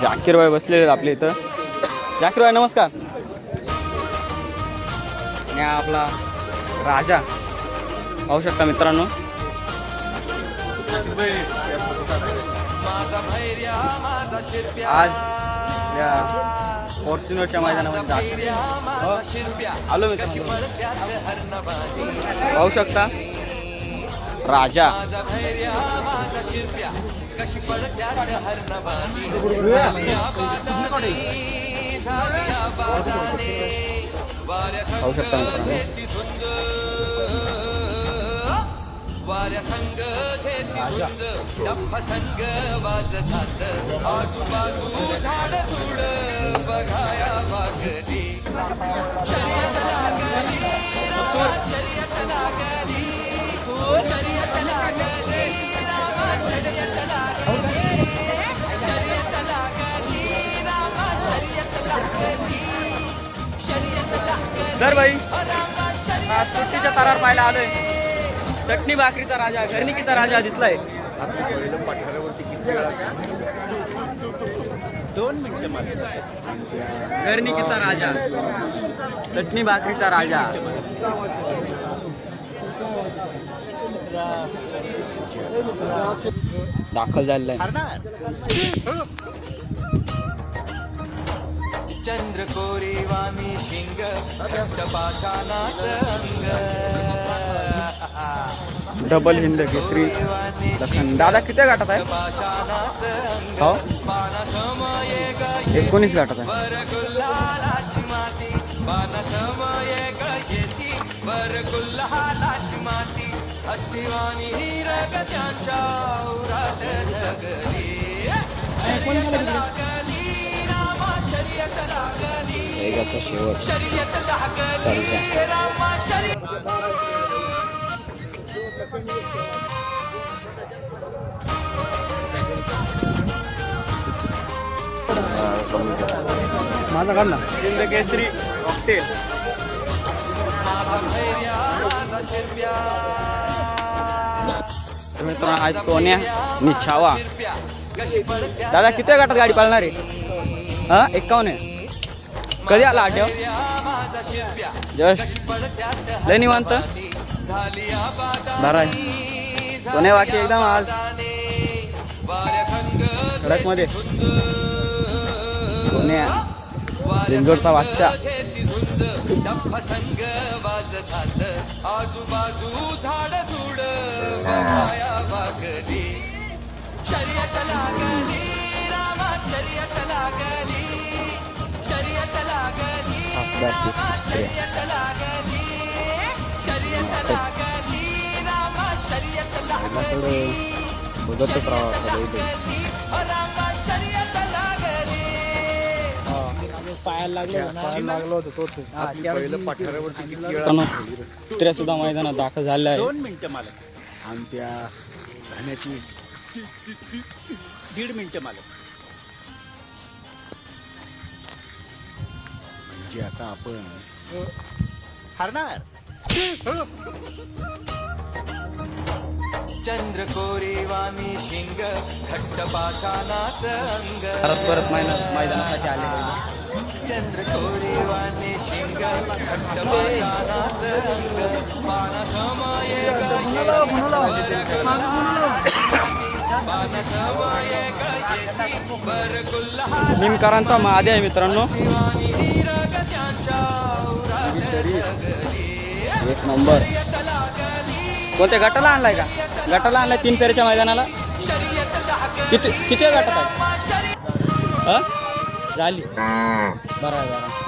जाकीर भाई बसलेले आहेत आपल्या इथं. जाकीर भाई नमस्कार. आणि आपला राजा. पाहू शकता मित्रांनो. आज या फॉर्च्युनरच्या मैदानामध्ये हो. आलो मी पाहू शकता. राजा. पाहू शकता मित्रांनो. वाऱ्या संग घेत डप्प संग वाजतात आजूबाजू झाड झुड बघाया बागली शर्यत लागली बाई भाई. आज सुट्टीच्या तारावर पाहायला आलोय. चटणी भाकरीचा राजा घरणिकीचा राजा दिसलाय. दोन मिनिटं मला घरणिकीचा राजा. चटणी भाकरीचा राजा. दाखल झालेला आहे. चंद्र कोरी वामी शिंग रक्तपाषाणाच अंग. डबल हिंद केसरी लखन. दादा किती गाठात आहे? हो? एकोणीस गाठात आहे. वर गुल्हालाची माती लागली वेगाचा शेवट. माझा काढला हिंद केसरी कॉकटेल तर मित्रांनो आज सोन्या आणि छावा. दादा किती गाठात गाडी पाळणार आहे? हा एक्कावन्न आहे कधी आला आठव? जस्ट लय निवांत. बरं सोन्या बाकी एकदम आज. कडकमध्ये बादशाह. संग वाजतात आजूबाजू लागली शर्यत बघतच कुत्र्या सुद्धा मैदानात दाखल झाल्या आहे दोन मिनिटं मला आणि त्या धान्याची दीड मिनिटं मला म्हणजे आता आपण हरणार? चंद्र कोरी वामी शिंग घट्ट पाषाणाच अंग. परत परत मैदान मैदानासाठी आले. चंद्र कोरी वाणी शिंग घट्ट पाषाणाच अंग. पानसमये पानसमये गयेती बर गुल्हा निमकरांचा महादे आहे मित्रांनो. एक नंबर. कोणत्या गटाला आणलाय का? गटाला आणलाय तीन फेरीच्या मैदानाला? किती किती गटात आहे? झाली. बरं आहे बरं